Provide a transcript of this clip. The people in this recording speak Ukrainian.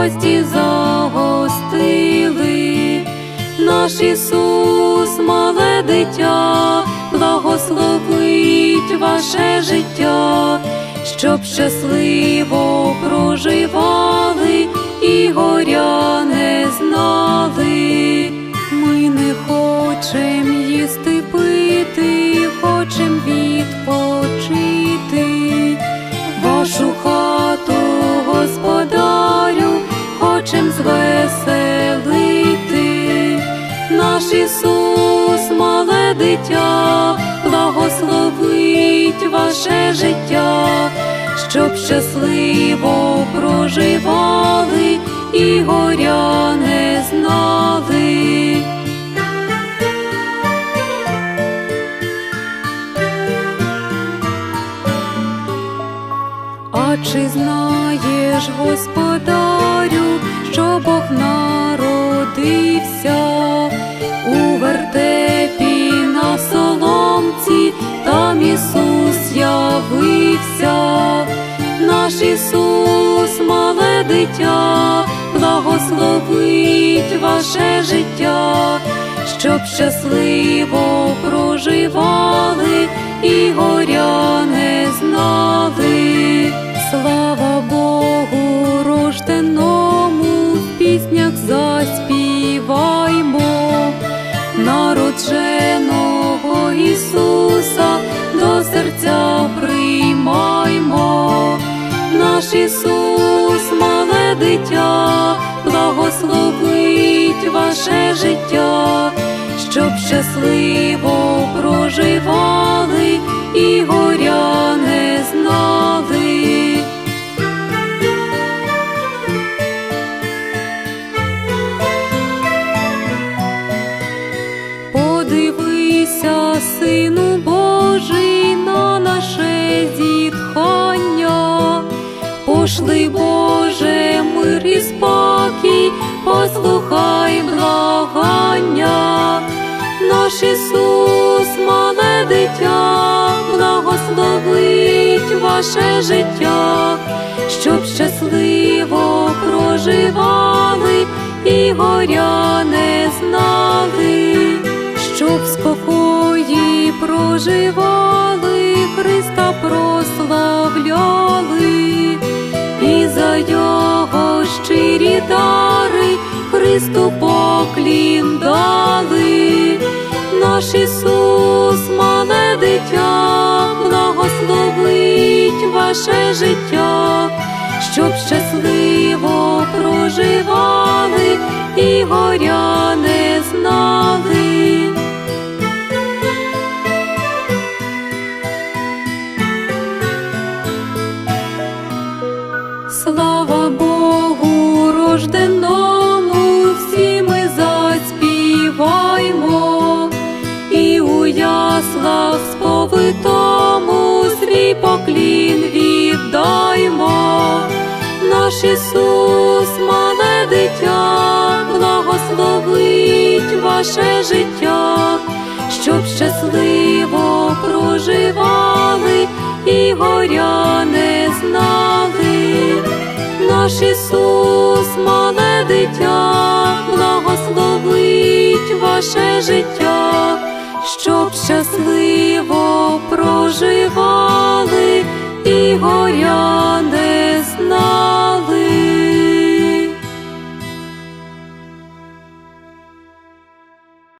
гості загостили, наш Ісус, мале дитя, благословить ваше життя, щоб щасливо проживали і горя Наш Ісус, мале дитя, благословить ваше життя, щоб щасливо проживали і горя не знали. А чи знаєш, господарю, Ісус, мале дитя, благословить ваше життя, щоб щасливо проживали і горя не знали. Слава Богу, рожденому, в піснях заспіваймо, народженого Ісуса до серця приймаймо, благословить ваше життя, щоб щасливо проживали і горя не знали. Подивися, Сину Божий, на наше зітхання, пошли, Боже, мир і спокій, послухай благання, наш Ісус, мале дитя, благословить ваше життя, щоб щасливо проживали і горя не знали щоб спокої проживали, Христа наш Ісус, мале дитя, благословить ваше життя, щоб щасливо проживали і горя не знали. Слава Богу, поклін віддаймо, наш Ісус, мале дитя, благословить ваше життя, щоб щасливо проживали і горя не знали. Наш Ісус, мале дитя,